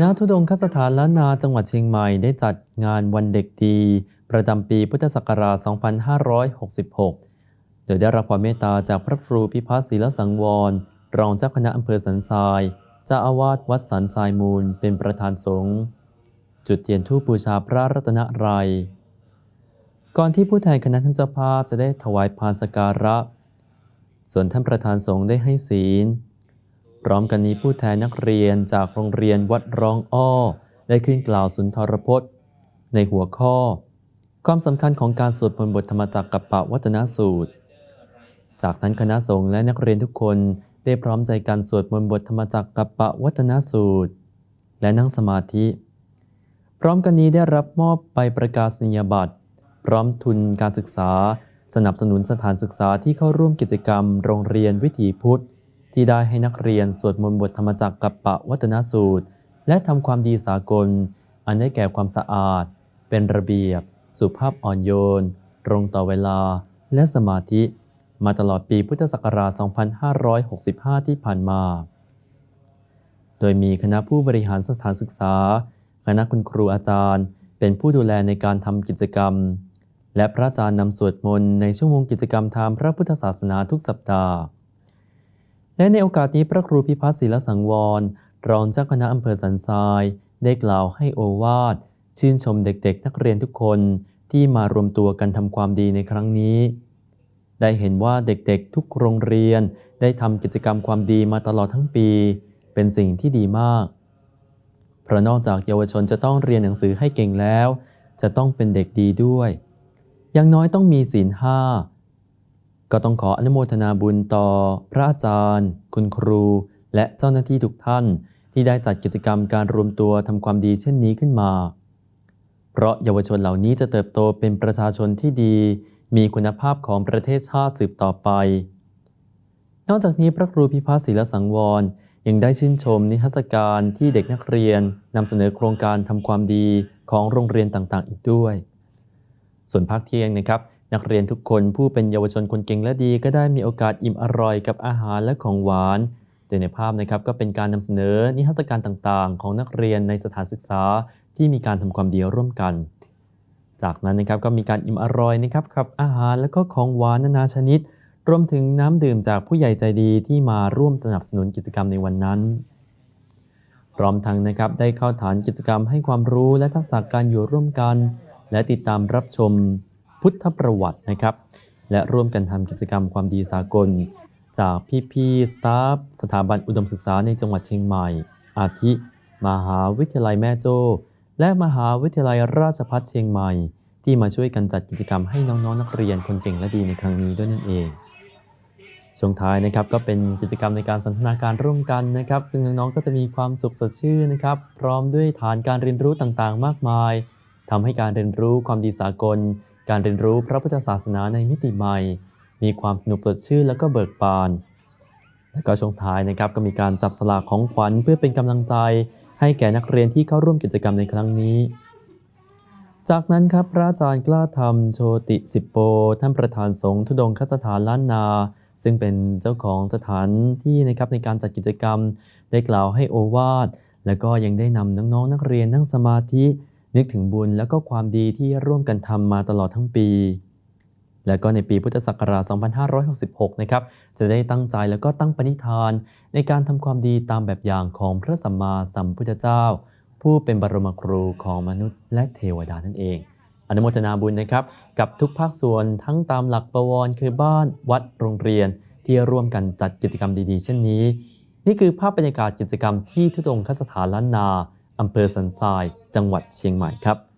ณทุดงคสถานล้านนาจังหวัดเชียงใหม่ได้จัดงานวันเด็กดี ประจำปีพุทธศักราช 2566 โดยได้รับความเมตตาจากพระครูพิพัฒน์ศิลสังวร รองเจ้าคณะอำเภอสันทรายเจ้าอาวาสวัดสันทรายมูล เป็นประธานสงฆ์จุดเทียนธูปบูชาพระรัตนไรยก่อนที่ผู้แทนคณะท่านเจ้าภาพจะได้ถวายพานสกการะ ส่วนท่านประธานสงฆ์ได้ให้ศีล พร้อมกันนี้ผู้แทนนักเรียนจากโรงเรียนวัดร้องอ้อ ได้ขึ้นกล่าวสุนทรพจน์ ในหัวข้อ ความสำคัญของการสวดมนต์บทธรรมจักรกับปะวัฒนสูตร จากนั้นคณะสงฆ์และนักเรียนทุกคนได้พร้อมใจกันสวดมนต์บทธรรมจักรกับปะวัฒนสูตร และนั่งสมาธิ พร้อมกันนี้ได้รับมอบใบประกาศนียบัตร พร้อมทุนการศึกษา สนับสนุนสถานศึกษาที่เข้าร่วมกิจกรรม โรงเรียนวิถีพุทธ ที่ได้ให้นักเรียนสวดมนต์บทธรรมจักรกับปะวัฒนสูตร และทำความดีสากล อันได้แก่ความสะอาด เป็นระเบียบ สุภาพอ่อนโยน ตรงต่อเวลา และสมาธิ มาตลอดปีพุทธศักราช 2565 ที่ผ่านมา โดยมีคณะผู้บริหารสถานศึกษา คณะคุณครูอาจารย์ เป็นผู้ดูแลในการทำกิจกรรม และพระอาจารย์นำสวดมนต์ในชั่วโมงกิจกรรมทางพระพุทธศาสนาทุกสัปดาห์ และในโอกาสนี้พระครูพิพัฒน์ศิลสังวร รองเจ้าคณะอำเภอสันทราย ได้กล่าวให้โอวาท ชื่นชมเด็กๆ นักเรียนทุกคนที่มารวมตัวกันทำความดีในครั้งนี้ ได้เห็นว่าเด็กๆ ทุกโรงเรียนได้ทำกิจกรรมความดีมาตลอดทั้งปี เป็นสิ่งที่ดีมาก เพราะนอกจากเยาวชนจะต้องเรียนหนังสือให้เก่งแล้ว จะต้องเป็นเด็กดีด้วย อย่างน้อยต้องมีศีลห้า ก็ต้องขออนุโมทนาบุญต่อพระอาจารย์ คุณครู และเจ้าหน้าที่ทุกท่าน ที่ได้จัดกิจกรรมการรวมตัวทำความดีเช่นนี้ขึ้นมา เพราะเยาวชนเหล่านี้จะเติบโตเป็นประชาชนที่ดี มีคุณภาพของประเทศชาติสืบต่อไป นอกจากนี้พระครูพิพัฒน์ศิลสังวรยังได้ชื่นชมนิทรรศการที่เด็กนักเรียนนำเสนอโครงการทำความดีของโรงเรียนต่างๆ อีกด้วย ส่วนภาคเที่ยงนะครับ นักเรียนทุกคนผู้เป็นเยาวชนคนเก่งและดีก็ได้มีโอกาสอิ่มอร่อยกับอาหารและของหวานโดยในภาพนะครับก็เป็นการนำเสนอนิทรรศการต่างๆ ของนักเรียนในสถานศึกษาที่มีการทำความดีร่วมกัน จากนั้นนะครับก็มีการอิ่มอร่อยนะครับกับอาหารและก็ของหวานนานาชนิด รวมถึงน้ำดื่มจากผู้ใหญ่ใจดีที่มาร่วมสนับสนุนกิจกรรมในวันนั้นพร้อมทั้งนะครับได้เข้าฐานกิจกรรมให้ความรู้และทักษะการอยู่ร่วมกัน และติดตามรับชม พุทธประวัตินะครับ และร่วมกันทำกิจกรรมความดีสากล จากพี่ๆสตาฟสถาบันอุดมศึกษาในจังหวัดเชียงใหม่ อาทิ มหาวิทยาลัยแม่โจ้และมหาวิทยาลัยราชภัฏเชียงใหม่ ที่มาช่วยกันจัดกิจกรรมให้น้องๆนักเรียนคนเก่งและดีในครั้งนี้ด้วยนั่นเองช่วงท้ายนะครับก็เป็นกิจกรรมในการสันทนาการร่วมกันนะครับ ซึ่งน้องๆก็จะมีความสุขสดชื่นนะครับ พร้อมด้วยฐานการเรียนรู้ต่างๆ มากมายทำให้การเรียนรู้ความดีสากล การเรียนรู้พระพุทธศาสนาในมิติใหม่ มีความสนุกสดชื่นแล้วก็เบิกบาน และก็ช่วงท้ายนะครับก็มีการจับสลากของขวัญเพื่อเป็นกำลังใจให้แก่นักเรียนที่เข้าร่วมกิจกรรมในครั้งนี้ จากนั้นครับพระอาจารย์กล้าธรรมโชติสิปโป ท่านประธานสงฆ์ทุดงคสถานล้านนา ซึ่งเป็นเจ้าของสถานที่นะครับในการจัดกิจกรรม ได้กล่าวให้โอวาทและก็ยังได้นำน้องๆนักเรียนนั่งสมาธิ นึกถึงบุญและก็ความดีที่ร่วมกันทำมาตลอดทั้งปี และก็ในปีพุทธศักราช 2566 นะครับ จะได้ตั้งใจแล้วก็ตั้งปณิธาน ในการทำความดีตามแบบอย่างของพระสัมมาสัมพุทธเจ้า ผู้เป็นบรมครูของมนุษย์และเทวดานั่นเองอนุโมทนาบุญนะครับกับทุกภาคส่วนทั้งตามหลักประวรคือบ้านวัดโรงเรียน ที่ร่วมกันจัดกิจกรรมดีๆ เช่นนี้ นี่คือภาพบรรยากาศกิจกรรมที่ทุดงคสถานล้านนา อำเภอสันทราย จังหวัดเชียงใหม่ครับ